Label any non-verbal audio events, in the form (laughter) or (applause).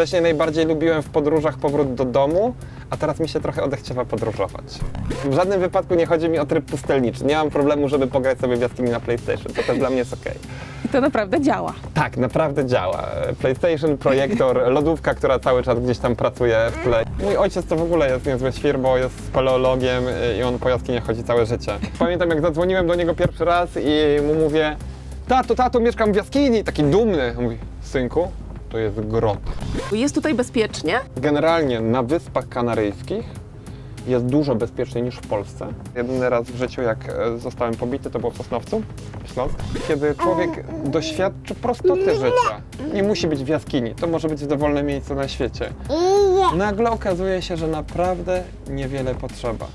Wcześniej najbardziej lubiłem w podróżach powrót do domu, a teraz mi się trochę odechciewa podróżować. W żadnym wypadku nie chodzi mi o tryb pustelniczy. Nie mam problemu, żeby pograć sobie w jaskini na PlayStation. To też dla mnie jest okej. I to naprawdę działa. Tak, naprawdę działa. PlayStation, projektor, (laughs) lodówka, która cały czas gdzieś tam pracuje w tle. Mój ojciec to w ogóle jest niezły świr, bo jest speleologiem y, i on po jaskiniach chodzi całe życie. Pamiętam jak zadzwoniłem do niego pierwszy raz i mu mówię Tato, tato, mieszkam w jaskini. Taki dumny. Mówi, synku, to jest grot. Jest tutaj bezpiecznie. Generalnie na Wyspach Kanaryjskich jest dużo bezpieczniej niż w Polsce. Jedyny raz w życiu, jak e, zostałem pobity, to było w Sosnowcu, Śląsk. Kiedy człowiek doświadczy prostoty życia. Nie musi być w jaskini, to może być dowolne miejsce na świecie. Nagle okazuje się, że naprawdę niewiele potrzeba.